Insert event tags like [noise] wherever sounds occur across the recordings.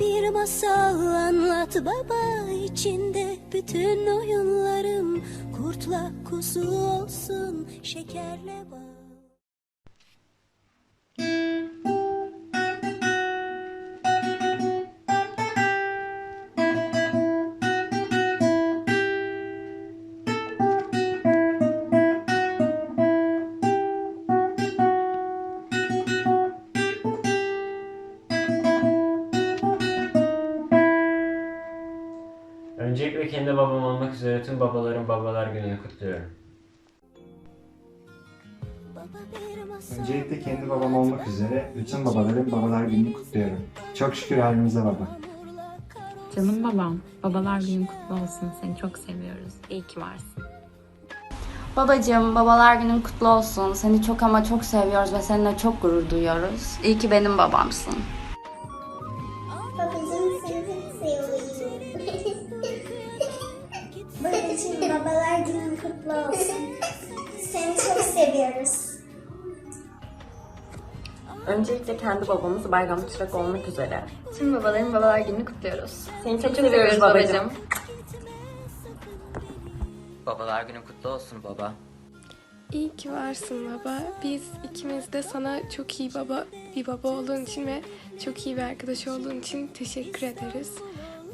Bir masal anlat baba içinde bütün oyunlarım kurtla kuzu olsun şekerle bal. Tüm babaların babalar gününü kutluyorum. Öncelikle kendi babam olmak üzere bütün babaların babalar gününü kutluyorum. Çok şükür halimize baba. Canım babam, babalar günün kutlu olsun. Seni çok seviyoruz. İyi ki varsın. Babacığım, babalar günün kutlu olsun. Seni çok ama çok seviyoruz ve seninle çok gurur duyuyoruz. İyi ki benim babamsın. Babacığım babalar günün kutlu olsun. Seni çok seviyoruz. Öncelikle kendi babamız Bayram Çırak olmak üzere. Tüm babaların babalar gününü kutluyoruz. Seni çok, seviyoruz babacığım. Babalar günün kutlu olsun baba. İyi ki varsın baba. Biz ikimiz de sana çok iyi baba bir baba olduğun için ve çok iyi bir arkadaş olduğun için teşekkür ederiz.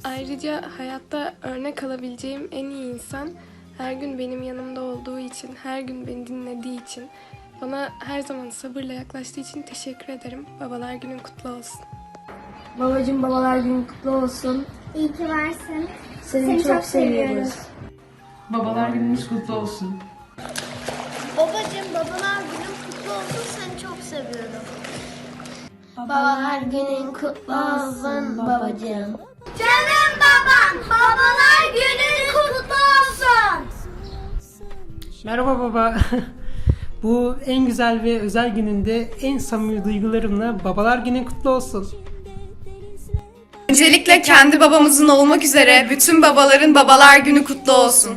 Ayrıca hayatta örnek alabileceğim en iyi insan her gün benim yanımda olduğu için, her gün beni dinlediği için, bana her zaman sabırla yaklaştığı için teşekkür ederim. Babalar günün kutlu olsun. Babacım babalar günün kutlu olsun. İyi ki varsın. Seni, çok, seviyoruz. Babalar gününüz kutlu olsun. Babacığım babalar günün kutlu olsun. Seni çok seviyorum. Babalar günün kutlu olsun babacığım. Canım babam babalar günün kutlu olsun. Merhaba baba. [laughs] Bu en güzel ve özel gününde en samimi duygularımla babalar günün kutlu olsun. Öncelikle kendi babamızın olmak üzere bütün babaların babalar günü kutlu olsun.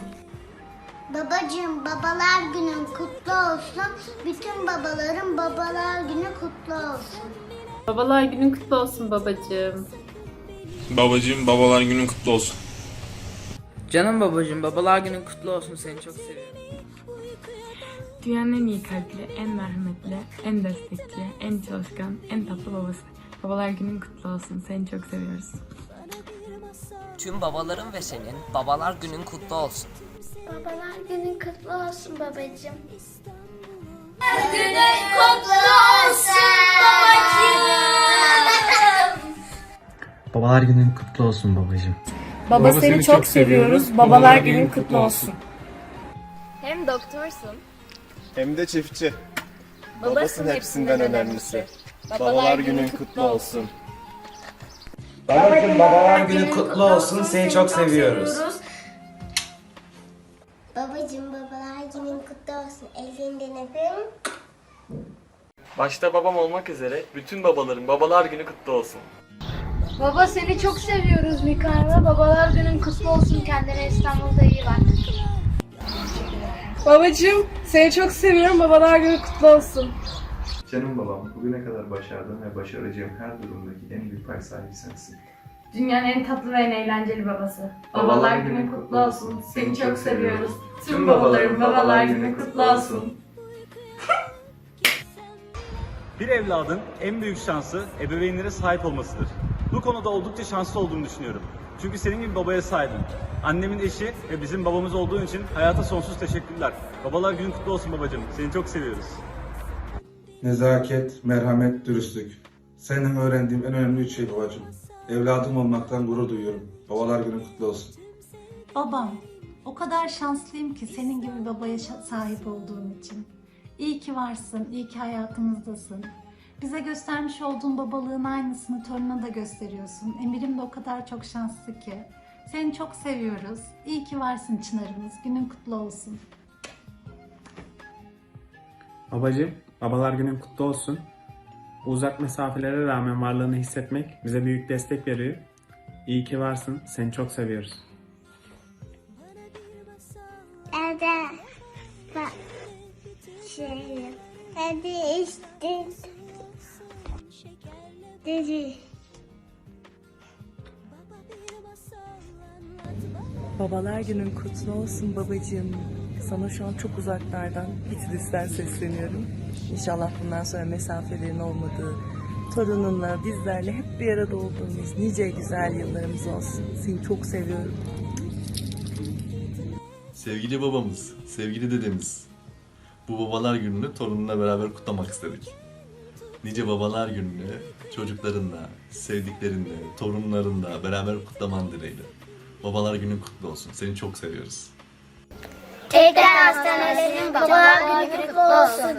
Babacığım babalar günün kutlu olsun. Bütün babaların babalar günü kutlu olsun. Babalar günün kutlu olsun babacığım. Babacığım babalar günün kutlu olsun. Canım babacığım babalar günün kutlu olsun seni çok seviyorum. Dünyanın en iyi kalpli, en merhametli, en destekçi, en çalışkan, en tatlı babası. Babalar günün kutlu olsun. Seni çok seviyoruz. Tüm babaların ve senin babalar günün kutlu olsun. Babalar günün kutlu olsun babacığım. Babalar günün kutlu olsun babacığım. Baba, seni, çok seviyoruz. Babalar günün kutlu olsun. Hem doktorsun, Hem de çiftçi. Babasın hepsinden önemlisi. Babalar günün kutlu olsun. Babacım babalar günün kutlu olsun. Seni çok seviyoruz. Babacığım babalar günün kutlu olsun. Ellerinden öpüyorum. Başta babam olmak üzere bütün babaların babalar günü kutlu olsun. Baba seni çok seviyoruz Mikaela. Babalar günün kutlu olsun. Kendine İstanbul'da iyi bak. Babacığım, seni çok seviyorum. Babalar günün kutlu olsun. Canım babam, bugüne kadar başardığım ve başaracağım her durumdaki en büyük pay sahibi sensin. Dünyanın en tatlı ve en eğlenceli babası. Babalar günün kutlu olsun. Seni çok seviyoruz. Tüm babaların babalar günü kutlu olsun. Bir evladın en büyük şansı ebeveynlere sahip olmasıdır. Bu konuda oldukça şanslı olduğumu düşünüyorum. Çünkü senin gibi babaya sahibim. Annemin eşi ve bizim babamız olduğun için hayata sonsuz teşekkürler. Babalar günün kutlu olsun babacığım. Seni çok seviyoruz. Nezaket, merhamet, dürüstlük. Senden öğrendiğim en önemli üç şey babacığım. Evladım olmaktan gurur duyuyorum. Babalar günün kutlu olsun. Babam, o kadar şanslıyım ki senin gibi babaya sahip olduğum için. İyi ki varsın, iyi ki hayatımızdasın. Bize göstermiş olduğun babalığın aynısını torununa da gösteriyorsun. Emir'im de o kadar çok şanslı ki. Seni çok seviyoruz. İyi ki varsın Çınar'ımız. Günün kutlu olsun. Babacığım, babalar günün kutlu olsun. Uzak mesafelere rağmen varlığını hissetmek bize büyük destek veriyor. İyi ki varsın. Seni çok seviyoruz. Dede. Bak. Şey. Hadi işte. Deri. Babalar günün kutlu olsun babacığım. Sana şu an çok uzaklardan Bitlis'ten sesleniyorum. İnşallah bundan sonra mesafelerin olmadığı torununla bizlerle hep bir arada olduğumuz nice güzel yıllarımız olsun. Seni çok seviyorum. Sevgili babamız, sevgili dedemiz. Bu babalar gününü torununla beraber kutlamak istedik. Nice babalar gününü çocuklarınla, sevdiklerinle, torunlarınla beraber kutlaman dileğiyle. Babalar günün kutlu olsun. Seni çok seviyoruz. Tekrar hastanelerinin babalar günü kutlu olsun.